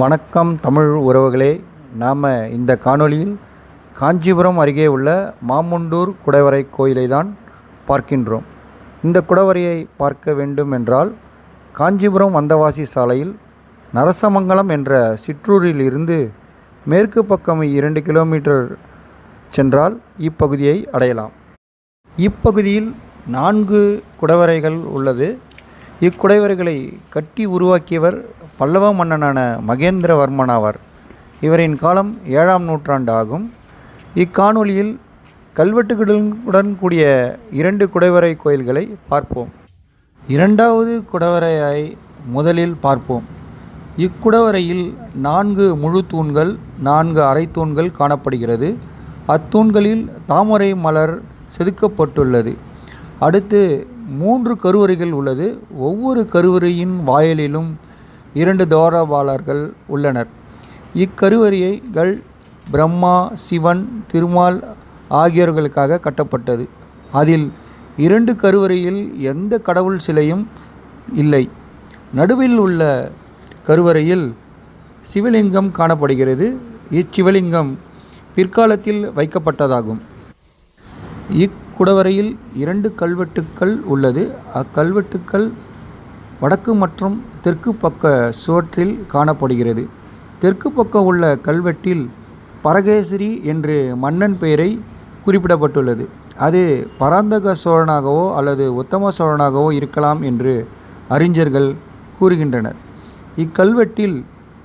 வணக்கம் தமிழ் உறவுகளே. நாம் இந்த காணொளியில் காஞ்சிபுரம் அருகே உள்ள மாமுண்டூர் குடைவரை கோயிலை தான் பார்க்கின்றோம். இந்த குடவரையை பார்க்க வேண்டும் என்றால் காஞ்சிபுரம் வந்தவாசி சாலையில் நரசமங்கலம் என்ற சிற்றூரில் இருந்து மேற்கு பக்கம் இரண்டு கிலோமீட்டர் சென்றால் இப்பகுதியை அடையலாம். இப்பகுதியில் நான்கு குடவரைகள் உள்ளது. இக்குடைவரைகளை கட்டி உருவாக்கியவர் பல்லவ மன்னனான மகேந்திரவர்மன் ஆவார். இவரின் காலம் ஏழாம் நூற்றாண்டு ஆகும். இக்காணொலியில் கல்வெட்டுகளுடன் கூடிய இரண்டு குடைவரை கோயில்களை பார்ப்போம். இரண்டாவது குடவரையை முதலில் பார்ப்போம். இக்குடவரையில் நான்கு முழு தூண்கள் நான்கு அரை தூண்கள் காணப்படுகிறது. அத்தூண்களில் தாமரை மலர் செதுக்கப்பட்டுள்ளது. அடுத்து மூன்று கருவறைகள் உள்ளது. ஒவ்வொரு கருவறையின் வாயிலிலும் இரண்டு தோரபாலர்கள் உள்ளனர். இக்கருவறைகள் பிரம்மா சிவன் திருமால் ஆகியோர்களுக்காக கட்டப்பட்டது. அதில் இரண்டு கருவறையில் எந்த கடவுள் சிலையும் இல்லை. நடுவில் உள்ள கருவறையில் சிவலிங்கம் காணப்படுகிறது. இச்சிவலிங்கம் பிற்காலத்தில் வைக்கப்பட்டதாகும். குடவரையில் இரண்டு கல்வெட்டுக்கள் உள்ளது. அக்கல்வெட்டுக்கள் வடக்கு மற்றும் தெற்கு பக்க சுவற்றில் காணப்படுகிறது. தெற்கு பக்கம் உள்ள கல்வெட்டில் பரகேசரி என்று மன்னன் பெயரை குறிப்பிடப்பட்டுள்ளது. அது பராந்தக சோழனாகவோ அல்லது உத்தம சோழனாகவோ இருக்கலாம் என்று அறிஞர்கள் கூறுகின்றனர். இக்கல்வெட்டில்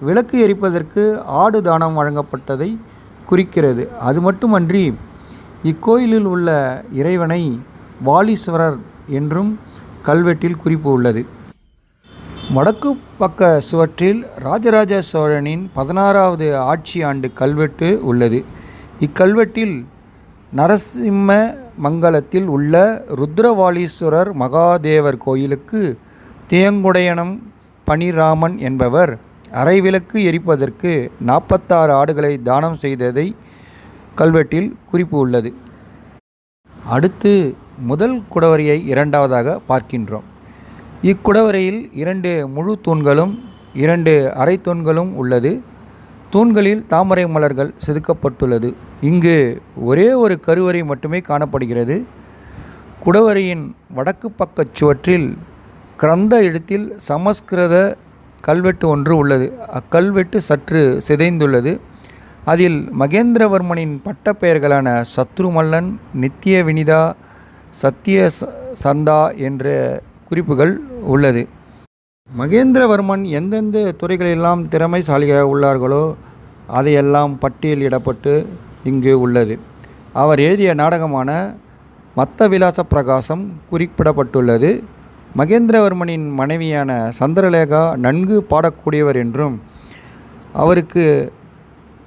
விளக்கு எரிப்பதற்கு ஆடு தானம் வழங்கப்பட்டதை குறிக்கிறது. அது மட்டுமன்றி இக்கோயிலில் உள்ள இறைவனை வாலீஸ்வரர் என்றும் கல்வெட்டில் குறிப்பு உள்ளது. வடக்கு பக்க சுவற்றில் ராஜராஜ சோழனின் பதினாறாவது ஆட்சி ஆண்டு கல்வெட்டு உள்ளது. இக்கல்வெட்டில் நரசிம்ம மங்கலத்தில் உள்ள ருத்ரவாலீஸ்வரர் மகாதேவர் கோயிலுக்கு தேங்குடையனம் பனிராமன் என்பவர் அரைவிளக்கு எரிப்பதற்கு நாற்பத்தாறு ஆடுகளை தானம் செய்ததை கல்வெட்டில் குறிப்பு உள்ளது. அடுத்து முதல் குடவரையை இரண்டாவதாக பார்க்கின்றோம். இக்குடவரையில் இரண்டு முழு தூண்களும் இரண்டு அரை தூண்களும் உள்ளது. தூண்களில் தாமரை மலர்கள் செதுக்கப்பட்டுள்ளது. இங்கு ஒரே ஒரு கருவறை மட்டுமே காணப்படுகிறது. குடவரையின் வடக்கு பக்கச் சுவற்றில் கிரந்த இடத்தில் சமஸ்கிருத கல்வெட்டு ஒன்று உள்ளது. அக்கல்வெட்டு சற்று சிதைந்துள்ளது. அதில் மகேந்திரவர்மனின் பட்டப்பெயர்களான சத்ருமல்லன் நித்திய வினிதா சத்திய சந்தா என்ற குறிப்புகள் உள்ளது. மகேந்திரவர்மன் எந்தெந்த துறைகளெல்லாம் திறமைசாலியாக உள்ளார்களோ அதையெல்லாம் பட்டியலிடப்பட்டு இங்கு உள்ளது. அவர் எழுதிய நாடகமான மத்த விலாச பிரகாசம் குறிப்பிடப்பட்டுள்ளது. மகேந்திரவர்மனின் மனைவியான சந்திரலேகா நன்கு பாடக்கூடியவர் என்றும் அவருக்கு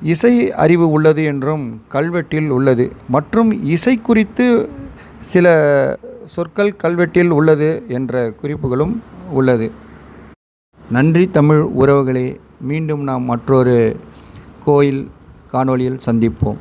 இசை அறிவு உள்ளது என்றும் கல்வெட்டில் உள்ளது. மற்றும் இசை குறித்து சில சொற்கள் கல்வெட்டில் உள்ளது என்ற குறிப்புகளும் உள்ளது. நன்றி தமிழ் உறவுகளே. மீண்டும் நாம் மற்றொரு கோயில் காணொளியில் சந்திப்போம்.